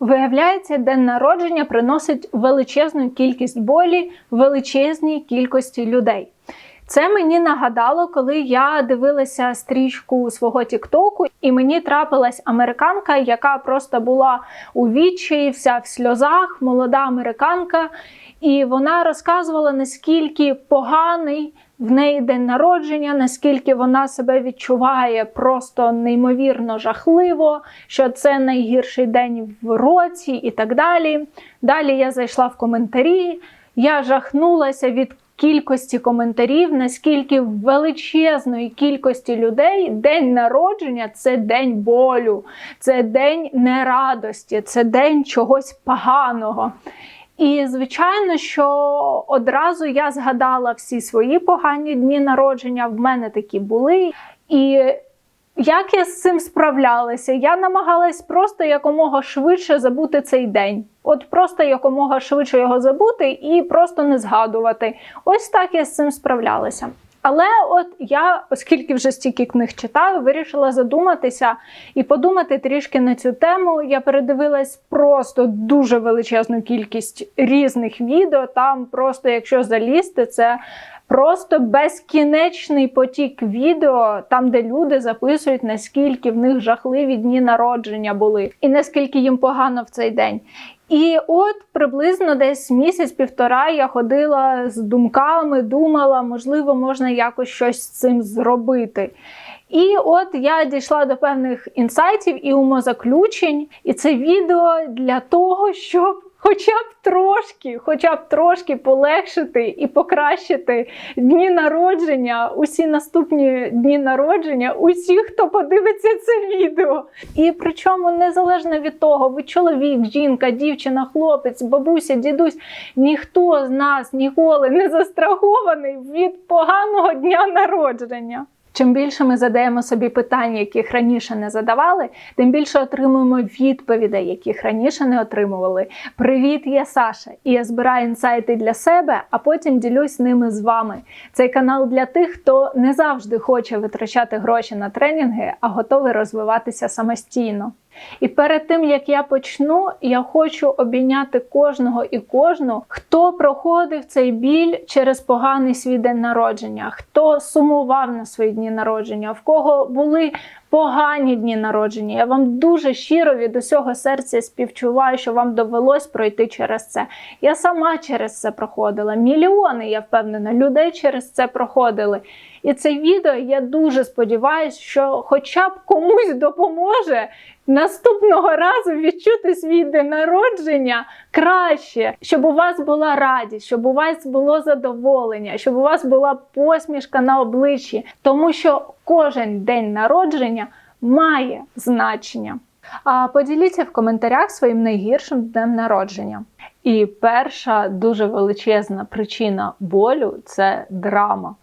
Виявляється, день народження приносить величезну кількість болі величезній кількості людей. Це мені нагадало, коли я дивилася стрічку свого Тіктоку, і мені трапилась американка, яка просто була у відчаї, вся в сльозах, молода американка. І вона розказувала, наскільки поганий в неї день народження, наскільки вона себе відчуває просто неймовірно жахливо, що це найгірший день в році і так далі. Далі я зайшла в коментарі, я жахнулася від кількості коментарів, наскільки в величезної кількості людей день народження це день болю, це день нерадості, це день чогось поганого. І, звичайно, що одразу я згадала всі свої погані дні народження, в мене такі були. І як я з цим справлялася? Я намагалась просто якомога швидше забути цей день. От просто якомога швидше його забути і просто не згадувати. Ось так я з цим справлялася. Але от я, оскільки вже стільки книг читаю, вирішила задуматися і подумати трішки на цю тему. Я передивилась просто дуже величезну кількість різних відео. Там просто, якщо залізти, це просто безкінечний потік відео, там, де люди записують, наскільки в них жахливі дні народження були, і наскільки їм погано в цей день. І от приблизно десь місяць-півтора я ходила з думками, думала, можливо, можна якось щось з цим зробити. І от я дійшла до певних інсайтів і умозаключень, і це відео для того, щоб хоча б трошки, хоча б трошки полегшити і покращити дні народження, усі наступні дні народження, усі, хто подивиться це відео. І причому незалежно від того, ви чоловік, жінка, дівчина, хлопець, бабуся, дідусь, ніхто з нас ніколи не застрахований від поганого дня народження. Чим більше ми задаємо собі питань, яких раніше не задавали, тим більше отримуємо відповідей, яких раніше не отримували. Привіт, я Саша, і я збираю інсайти для себе, а потім ділюсь ними з вами. Цей канал для тих, хто не завжди хоче витрачати гроші на тренінги, а готовий розвиватися самостійно. І перед тим як я почну, я хочу обійняти кожного і кожну, хто проходив цей біль через поганий свій день народження, хто сумував на свої дні народження, в кого були погані дні народження. Я вам дуже щиро від усього серця співчуваю, що вам довелось пройти через це. Я сама через це проходила. Мільйони, я впевнена, людей через це проходили. І це відео я дуже сподіваюся, що хоча б комусь допоможе наступного разу відчути свій день народження краще, щоб у вас була радість, щоб у вас було задоволення, щоб у вас була посмішка на обличчі, тому що кожен день народження має значення. А поділіться в коментарях своїм найгіршим днем народження. І перша дуже величезна причина болю це драма.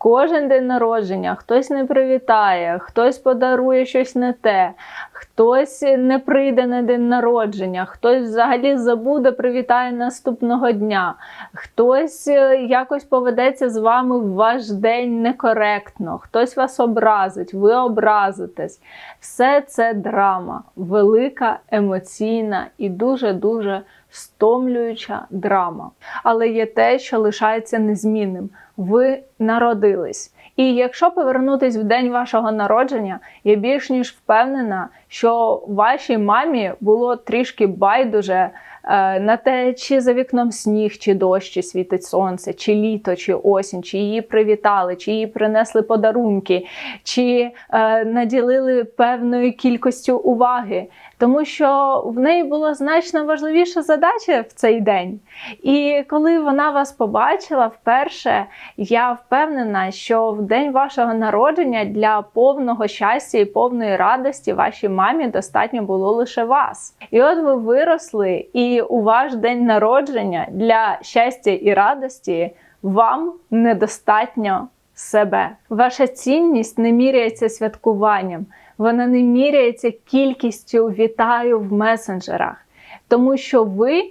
Кожен день народження. Хтось не привітає, хтось подарує щось не те, хтось не прийде на день народження, хтось взагалі забуде, привітає наступного дня, хтось е, якось поведеться з вами в ваш день некоректно, хтось вас образить, ви образитесь. Все це драма, велика, емоційна і дуже-дуже стомлююча драма. Але є те, що лишається незмінним. Ви народились. І якщо повернутись в день вашого народження, я більш ніж впевнена, що вашій мамі було трішки байдуже е, на те, чи за вікном сніг, чи дощ, чи світить сонце, чи літо, чи осінь, чи її привітали, чи їй принесли подарунки, чи е, наділили певною кількістю уваги тому що в неї була значно важливіша задача в цей день. І коли вона вас побачила вперше, я впевнена, що в день вашого народження для повного щастя і повної радості вашій мамі достатньо було лише вас. І от ви виросли, і у ваш день народження для щастя і радості вам недостатньо себе. Ваша цінність не міряється святкуванням вона не міряється кількістю вітаю в месенджерах, тому що ви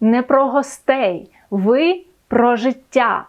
не про гостей, ви про життя.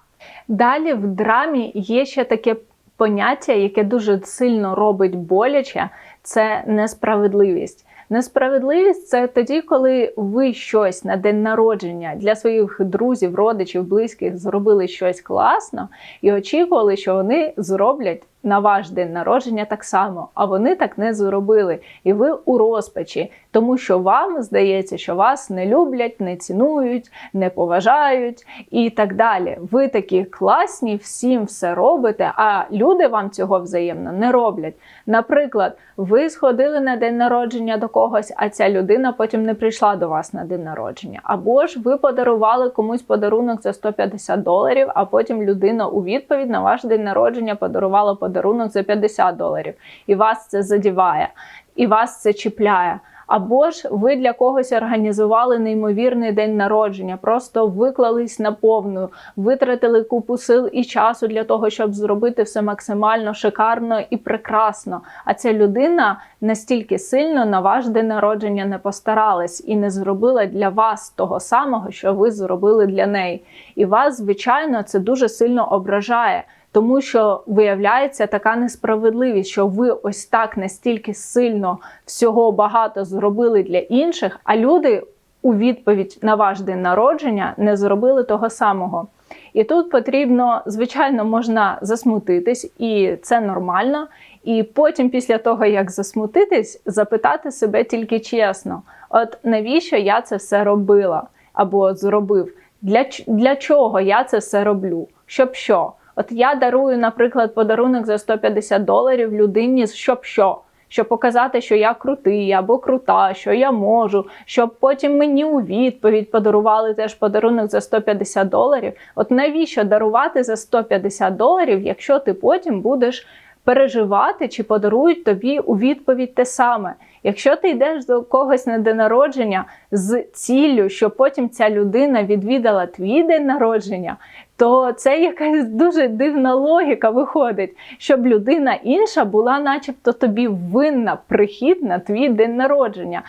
Далі в драмі є ще таке поняття, яке дуже сильно робить боляче це несправедливість. Несправедливість це тоді, коли ви щось на день народження для своїх друзів, родичів, близьких зробили щось класно і очікували, що вони зроблять на ваш день народження так само, а вони так не зробили. І ви у розпачі, тому що вам здається, що вас не люблять, не цінують, не поважають і так далі. Ви такі класні, всім все робите, а люди вам цього взаємно не роблять. Наприклад, ви сходили на день народження до когось, а ця людина потім не прийшла до вас на день народження. Або ж ви подарували комусь подарунок за 150 доларів, а потім людина у відповідь на ваш день народження подарувала подарунок за 50 доларів. І вас це задіває, і вас це чіпляє. Або ж ви для когось організували неймовірний день народження, просто виклались на повну, витратили купу сил і часу для того, щоб зробити все максимально шикарно і прекрасно. А ця людина настільки сильно на ваш день народження не постаралась і не зробила для вас того самого, що ви зробили для неї. І вас, звичайно, це дуже сильно ображає. Тому що виявляється така несправедливість, що ви ось так настільки сильно всього багато зробили для інших, а люди у відповідь на ваш день народження не зробили того самого. І тут потрібно, звичайно, можна засмутитись, і це нормально. І потім, після того, як засмутитись, запитати себе тільки чесно: от навіщо я це все робила або зробив? Для, Для чого я це все роблю? Щоб що? От я дарую, наприклад, подарунок за 150 доларів людині, щоб що? Щоб показати, що я крутий або крута, що я можу, щоб потім мені у відповідь подарували теж подарунок за 150 доларів. От навіщо дарувати за 150 доларів, якщо ти потім будеш переживати, чи подарують тобі у відповідь те саме? Якщо ти йдеш до когось на день народження з ціллю, щоб потім ця людина відвідала твій день народження, то це якась дуже дивна логіка виходить, щоб людина інша була, начебто, тобі винна прихід на твій день народження.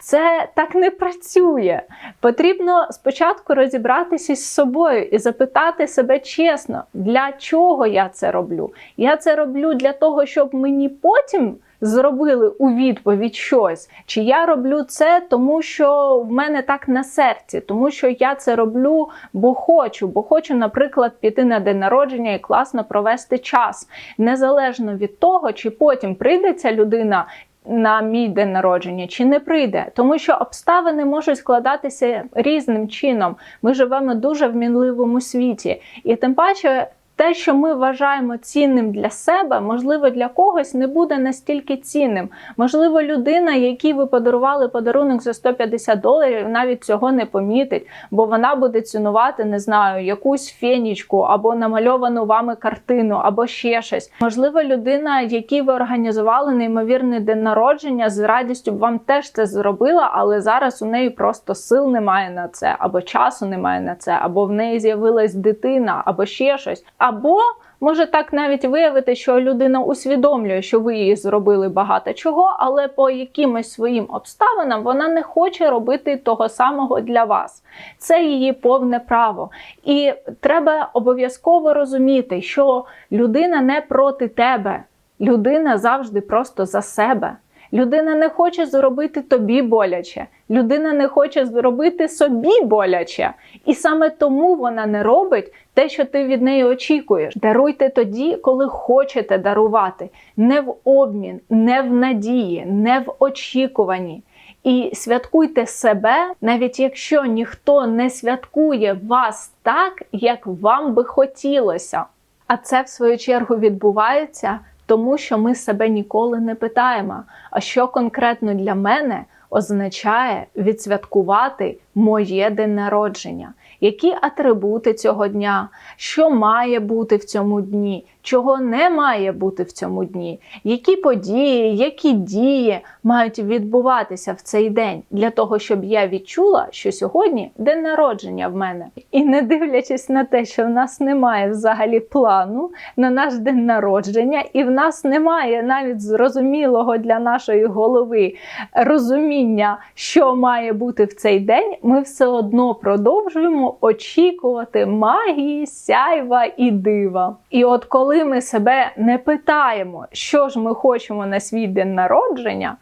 Це так не працює. Потрібно спочатку розібратися з собою і запитати себе чесно, для чого я це роблю. Я це роблю для того, щоб мені потім зробили у відповідь щось, чи я роблю це, тому що в мене так на серці, тому що я це роблю, бо хочу, бо хочу, наприклад, піти на день народження і класно провести час, незалежно від того, чи потім прийде ця людина. На мій день народження чи не прийде, тому що обставини можуть складатися різним чином. Ми живемо дуже в мінливому світі, і тим паче те, що ми вважаємо цінним для себе, можливо, для когось не буде настільки цінним. Можливо, людина, якій ви подарували подарунок за 150 доларів, навіть цього не помітить, бо вона буде цінувати, не знаю, якусь фенічку або намальовану вами картину, або ще щось. Можливо, людина, якій ви організували неймовірний день народження, з радістю б вам теж це зробила, але зараз у неї просто сил немає на це, або часу немає на це, або в неї з'явилась дитина, або ще щось. Або може так навіть виявити, що людина усвідомлює, що ви їй зробили багато чого, але по якимось своїм обставинам вона не хоче робити того самого для вас. Це її повне право. І треба обов'язково розуміти, що людина не проти тебе, людина завжди просто за себе. Людина не хоче зробити тобі боляче, людина не хоче зробити собі боляче. І саме тому вона не робить те, що ти від неї очікуєш. Даруйте тоді, коли хочете дарувати, не в обмін, не в надії, не в очікуванні. І святкуйте себе, навіть якщо ніхто не святкує вас так, як вам би хотілося. А це, в свою чергу, відбувається тому що ми себе ніколи не питаємо, а що конкретно для мене означає відсвяткувати моє день народження, які атрибути цього дня, що має бути в цьому дні, чого не має бути в цьому дні, які події, які дії мають відбуватися в цей день для того, щоб я відчула, що сьогодні день народження в мене. І не дивлячись на те, що в нас немає взагалі плану на наш день народження, і в нас немає навіть зрозумілого для нашої голови розуміння, що має бути в цей день, ми все одно продовжуємо очікувати магії, сяйва і дива. І от коли ми себе не питаємо, що ж ми хочемо на свій день народження,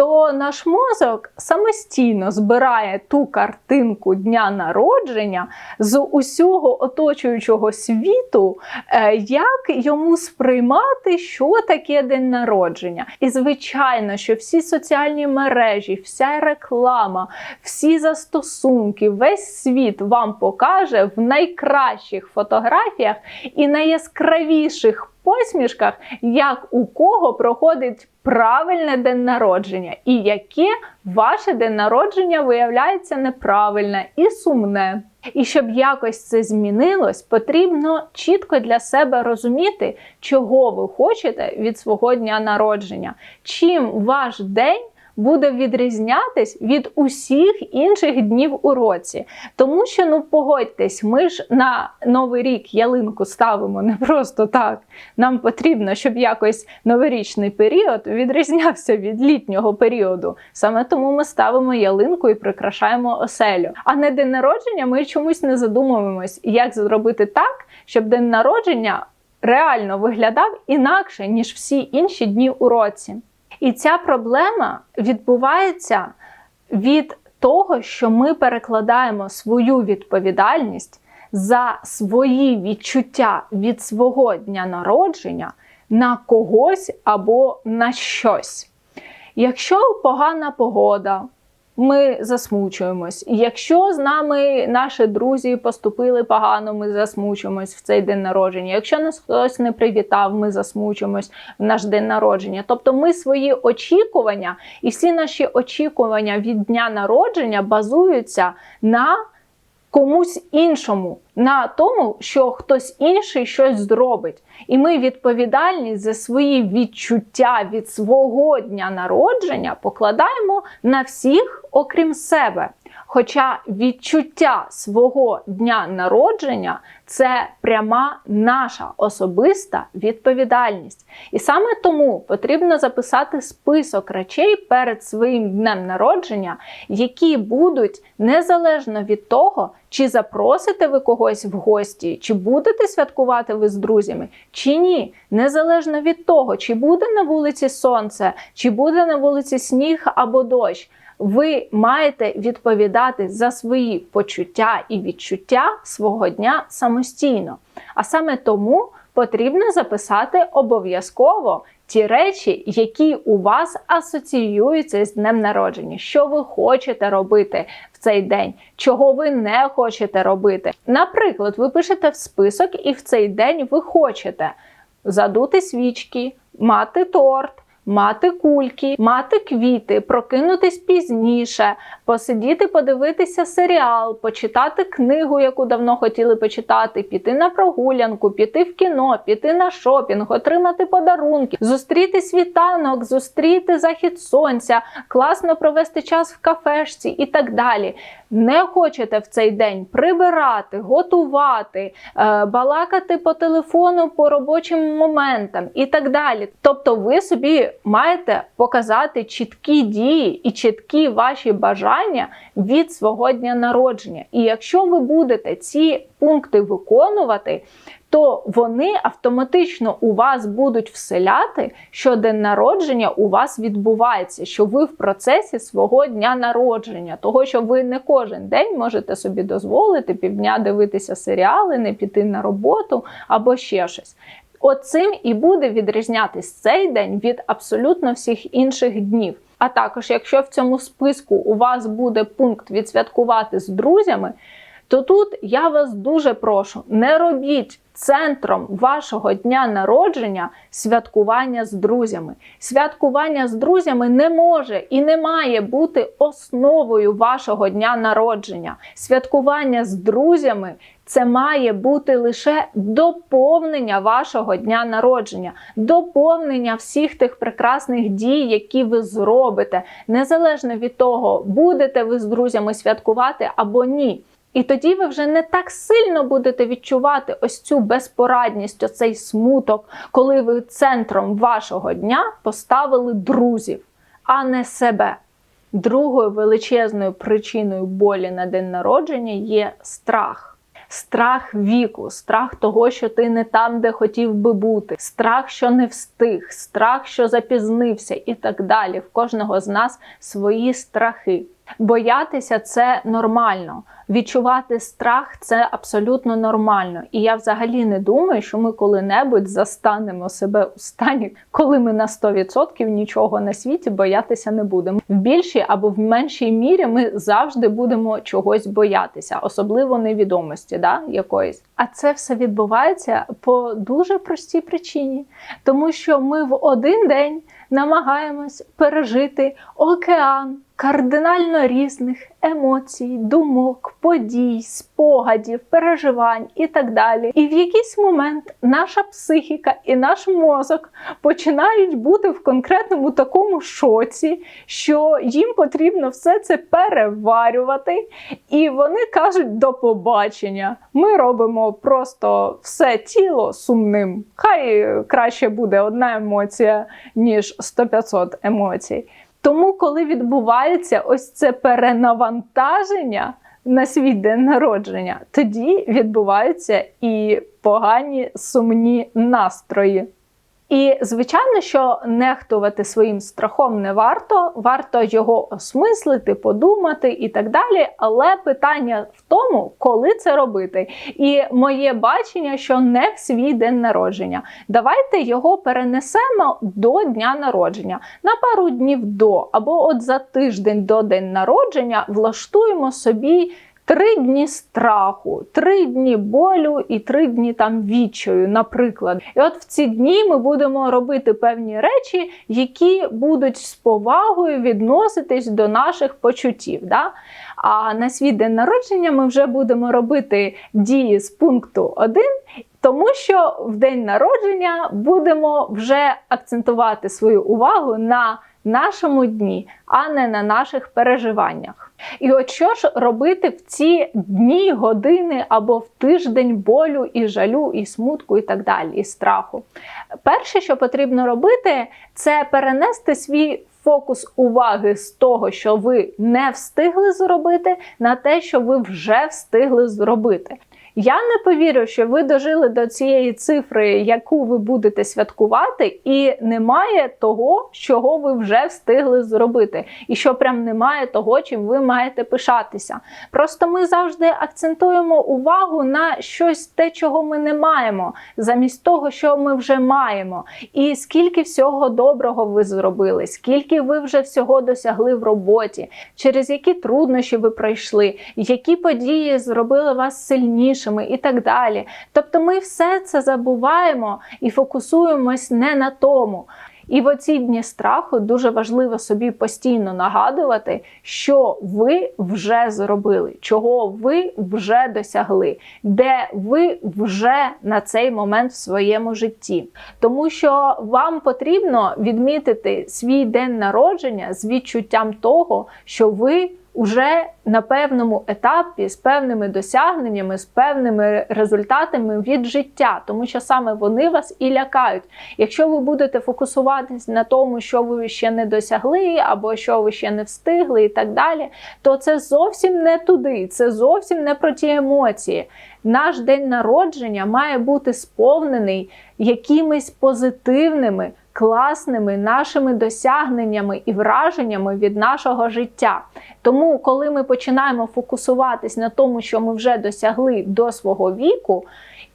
то наш мозок самостійно збирає ту картинку дня народження з усього оточуючого світу, е, як йому сприймати, що таке день народження. І, звичайно, що всі соціальні мережі, вся реклама, всі застосунки, весь світ вам покаже в найкращих фотографіях і найяскравіших посмішках, як у кого проходить правильне день народження, і яке ваше день народження виявляється неправильне і сумне. І щоб якось це змінилось, потрібно чітко для себе розуміти, чого ви хочете від свого дня народження, чим ваш день буде відрізнятись від усіх інших днів у році. Тому що, ну погодьтесь, ми ж на новий рік ялинку ставимо не просто так. Нам потрібно, щоб якось новорічний період відрізнявся від літнього періоду. Саме тому ми ставимо ялинку і прикрашаємо оселю. А на день народження ми чомусь не задумуємось, як зробити так, щоб день народження реально виглядав інакше, ніж всі інші дні у році. І ця проблема відбувається від того, що ми перекладаємо свою відповідальність за свої відчуття від свого дня народження на когось або на щось. Якщо погана погода, ми засмучуємось. Якщо з нами наші друзі поступили погано, ми засмучуємось в цей день народження. Якщо нас хтось не привітав, ми засмучуємось в наш день народження. Тобто ми свої очікування і всі наші очікування від дня народження базуються на комусь іншому, на тому, що хтось інший щось зробить. І ми відповідальність за свої відчуття від свого дня народження покладаємо на всіх, окрім себе. Хоча відчуття свого дня народження це пряма наша особиста відповідальність. І саме тому потрібно записати список речей перед своїм днем народження, які будуть незалежно від того, чи запросите ви когось в гості, чи будете святкувати ви з друзями, чи ні. Незалежно від того, чи буде на вулиці сонце, чи буде на вулиці сніг або дощ ви маєте відповідати за свої почуття і відчуття свого дня самостійно. А саме тому потрібно записати обов'язково ті речі, які у вас асоціюються з днем народження, що ви хочете робити в цей день, чого ви не хочете робити. Наприклад, ви пишете в список, і в цей день ви хочете задути свічки, мати торт мати кульки, мати квіти, прокинутись пізніше, посидіти, подивитися серіал, почитати книгу, яку давно хотіли почитати, піти на прогулянку, піти в кіно, піти на шопінг, отримати подарунки, зустріти світанок, зустріти захід сонця, класно провести час в кафешці і так далі. Не хочете в цей день прибирати, готувати, е, балакати по телефону по робочим моментам і так далі. Тобто, ви собі маєте показати чіткі дії і чіткі ваші бажання від свого дня народження. І якщо ви будете ці пункти виконувати, то вони автоматично у вас будуть вселяти, що день народження у вас відбувається, що ви в процесі свого дня народження, того, що ви не кожен день можете собі дозволити півдня дивитися серіали, не піти на роботу або ще щось. Оцим і буде відрізнятись цей день від абсолютно всіх інших днів. А також, якщо в цьому списку у вас буде пункт відсвяткувати з друзями, то тут я вас дуже прошу, не робіть центром вашого дня народження святкування з друзями. Святкування з друзями не може і не має бути основою вашого дня народження. Святкування з друзями це має бути лише доповнення вашого дня народження, доповнення всіх тих прекрасних дій, які ви зробите, незалежно від того, будете ви з друзями святкувати або ні. І тоді ви вже не так сильно будете відчувати ось цю безпорадність, оцей смуток, коли ви центром вашого дня поставили друзів, а не себе. Другою величезною причиною болі на день народження є страх. страх віку, страх того, що ти не там, де хотів би бути, страх, що не встиг, страх, що запізнився, і так далі. В кожного з нас свої страхи. Боятися це нормально. Відчувати страх це абсолютно нормально. І я взагалі не думаю, що ми коли-небудь застанемо себе у стані, коли ми на 100% нічого на світі боятися не будемо. В більшій або в меншій мірі ми завжди будемо чогось боятися, особливо невідомості, да, якоїсь. А це все відбувається по дуже простій причині, тому що ми в один день намагаємось пережити океан кардинально різних емоцій, думок, подій, спогадів, переживань і так далі. І в якийсь момент наша психіка і наш мозок починають бути в конкретному такому шоці, що їм потрібно все це переварювати, і вони кажуть до побачення. Ми робимо просто все тіло сумним. Хай краще буде одна емоція, ніж 100-500 емоцій. Тому, коли відбувається ось це перенавантаження на свій день народження, тоді відбуваються і погані сумні настрої. І, звичайно, що нехтувати своїм страхом не варто, варто його осмислити, подумати і так далі. Але питання в тому, коли це робити. І моє бачення, що не в свій день народження. Давайте його перенесемо до дня народження на пару днів до, або от за тиждень до день народження влаштуємо собі. Три дні страху, три дні болю і три дні там відчаю, наприклад. І от в ці дні ми будемо робити певні речі, які будуть з повагою відноситись до наших почуттів. Да? А на свій день народження ми вже будемо робити дії з пункту 1, тому що в день народження будемо вже акцентувати свою увагу на нашому дні, а не на наших переживаннях. І от що ж робити в ці дні, години або в тиждень болю і жалю, і смутку, і так далі, і страху? Перше, що потрібно робити, це перенести свій. Фокус уваги з того, що ви не встигли зробити, на те, що ви вже встигли зробити. Я не повірю, що ви дожили до цієї цифри, яку ви будете святкувати, і немає того, чого ви вже встигли зробити, і що прям немає того, чим ви маєте пишатися. Просто ми завжди акцентуємо увагу на щось те, чого ми не маємо, замість того, що ми вже маємо. І скільки всього доброго ви зробили, скільки ви вже всього досягли в роботі, через які труднощі ви пройшли, які події зробили вас сильніше іншими і так далі. Тобто ми все це забуваємо і фокусуємось не на тому. І в оці дні страху дуже важливо собі постійно нагадувати, що ви вже зробили, чого ви вже досягли, де ви вже на цей момент в своєму житті. Тому що вам потрібно відмітити свій день народження з відчуттям того, що ви уже на певному етапі з певними досягненнями, з певними результатами від життя, тому що саме вони вас і лякають. Якщо ви будете фокусуватись на тому, що ви ще не досягли, або що ви ще не встигли, і так далі, то це зовсім не туди, це зовсім не про ті емоції. Наш день народження має бути сповнений якимись позитивними класними нашими досягненнями і враженнями від нашого життя. Тому, коли ми починаємо фокусуватись на тому, що ми вже досягли до свого віку,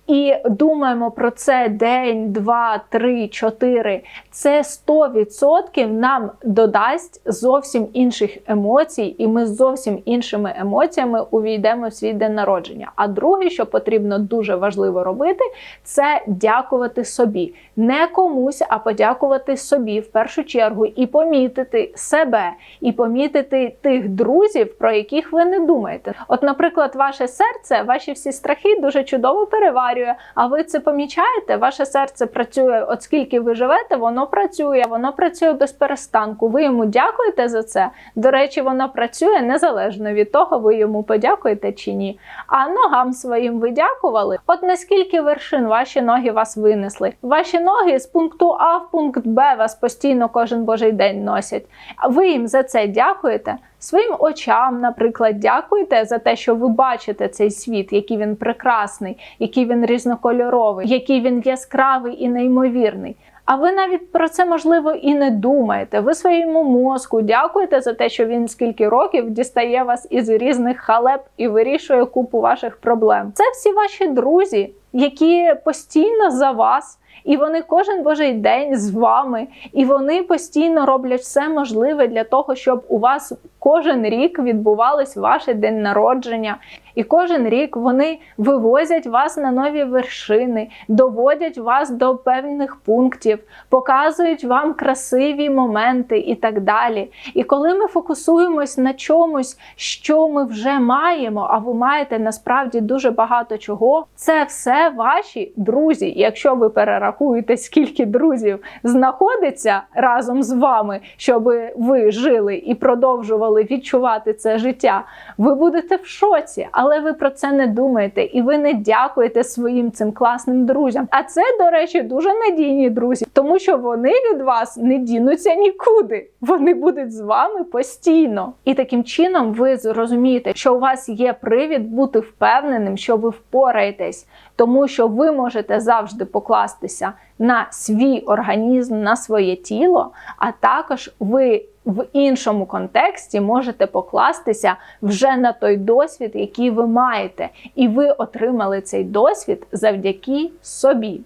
і думаємо про це день, два, три, чотири. Це 100% нам додасть зовсім інших емоцій, і ми з зовсім іншими емоціями увійдемо в свій день народження. А друге, що потрібно дуже важливо робити, це дякувати собі. Не комусь, а подякувати собі в першу чергу і помітити себе, і помітити тих друзів, про яких ви не думаєте. От, наприклад, ваше серце, ваші всі страхи дуже чудово переварюють розговорює. А ви це помічаєте? Ваше серце працює, от скільки ви живете, воно працює, воно працює без перестанку. Ви йому дякуєте за це. До речі, воно працює незалежно від того, ви йому подякуєте чи ні. А ногам своїм ви дякували. От наскільки вершин ваші ноги вас винесли? Ваші ноги з пункту А в пункт Б вас постійно кожен божий день носять. А ви їм за це дякуєте? Своїм очам, наприклад, дякуйте за те, що ви бачите цей світ, який він прекрасний, який він різнокольоровий, який він яскравий і неймовірний. А ви навіть про це можливо і не думаєте. Ви своєму мозку дякуєте за те, що він скільки років дістає вас із різних халеп і вирішує купу ваших проблем. Це всі ваші друзі, які постійно за вас. І вони кожен божий день з вами, і вони постійно роблять все можливе для того, щоб у вас кожен рік відбувалось ваше день народження. І кожен рік вони вивозять вас на нові вершини, доводять вас до певних пунктів, показують вам красиві моменти і так далі. І коли ми фокусуємось на чомусь, що ми вже маємо, а ви маєте насправді дуже багато чого, це все ваші друзі. Якщо ви перерахуєте, скільки друзів знаходиться разом з вами, щоб ви жили і продовжували відчувати це життя, ви будете в шоці але ви про це не думаєте і ви не дякуєте своїм цим класним друзям. А це, до речі, дуже надійні друзі, тому що вони від вас не дінуться нікуди. Вони будуть з вами постійно. І таким чином ви зрозумієте, що у вас є привід бути впевненим, що ви впораєтесь, тому що ви можете завжди покластися на свій організм, на своє тіло, а також ви в іншому контексті можете покластися вже на той досвід, який ви маєте, і ви отримали цей досвід завдяки собі.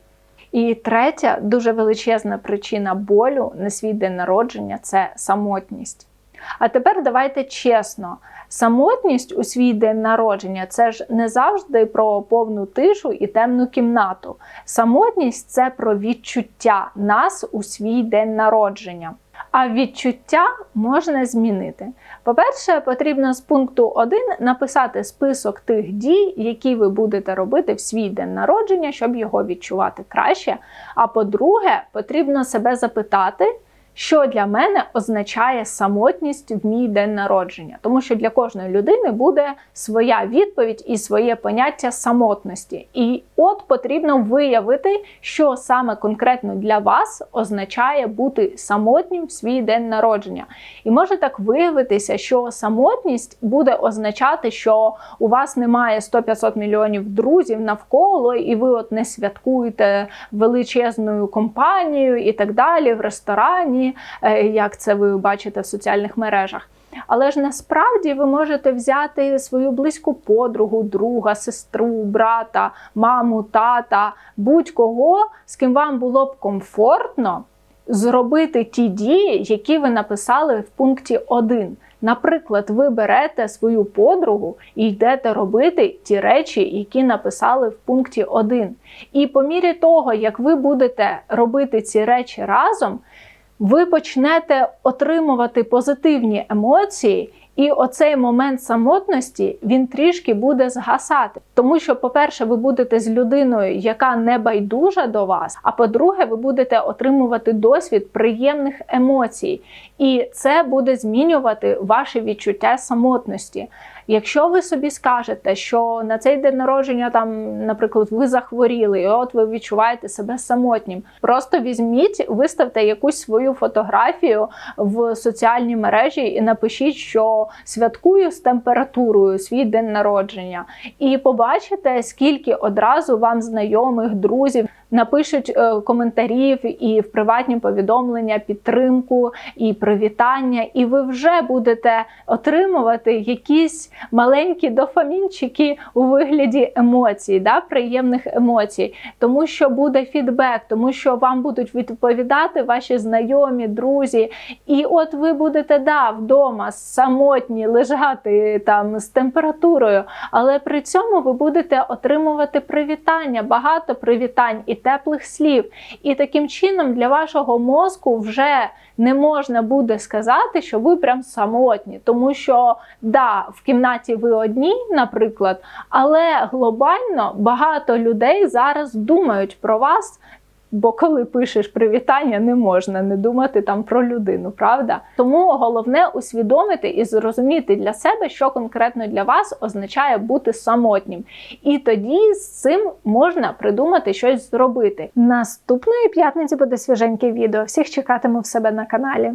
І третя дуже величезна причина болю на свій день народження це самотність. А тепер давайте чесно. Самотність у свій день народження це ж не завжди про повну тишу і темну кімнату. Самотність це про відчуття нас у свій день народження. А відчуття можна змінити. По-перше, потрібно з пункту 1 написати список тих дій, які ви будете робити в свій день народження, щоб його відчувати краще. А по-друге, потрібно себе запитати що для мене означає самотність в мій день народження, тому що для кожної людини буде своя відповідь і своє поняття самотності. І от потрібно виявити, що саме конкретно для вас означає бути самотнім в свій день народження. І може так виявитися, що самотність буде означати, що у вас немає 100-500 мільйонів друзів навколо, і ви от не святкуєте величезною компанією і так далі в ресторані. Е, як це ви бачите в соціальних мережах. Але ж насправді ви можете взяти свою близьку подругу, друга, сестру, брата, маму, тата, будь-кого, з ким вам було б комфортно зробити ті дії, які ви написали в пункті 1. Наприклад, ви берете свою подругу і йдете робити ті речі, які написали в пункті 1. І по мірі того, як ви будете робити ці речі разом, ви почнете отримувати позитивні емоції, і оцей момент самотності він трішки буде згасати. Тому що, по-перше, ви будете з людиною, яка не байдужа до вас. А по-друге, ви будете отримувати досвід приємних емоцій, і це буде змінювати ваше відчуття самотності. Якщо ви собі скажете, що на цей день народження, там, наприклад, ви захворіли, і от ви відчуваєте себе самотнім, просто візьміть, виставте якусь свою фотографію в соціальній мережі і напишіть, що святкую з температурою свій день народження, і побачите, скільки одразу вам знайомих друзів напишуть е, коментарів і в приватні повідомлення, підтримку і привітання, і ви вже будете отримувати якісь маленькі дофамінчики у вигляді емоцій, да, приємних емоцій, тому що буде фідбек, тому що вам будуть відповідати ваші знайомі, друзі. І от ви будете да, вдома самотні лежати там з температурою, але при цьому ви будете отримувати привітання, багато привітань і теплих слів. І таким чином для вашого мозку вже не можна буде сказати, що ви прям самотні, тому що да, в кімнаті ви одні, наприклад, але глобально багато людей зараз думають про вас Бо коли пишеш привітання, не можна не думати там про людину, правда? Тому головне усвідомити і зрозуміти для себе, що конкретно для вас означає бути самотнім. І тоді з цим можна придумати щось зробити. Наступної п'ятниці буде свіженьке відео. Всіх чекатиму в себе на каналі.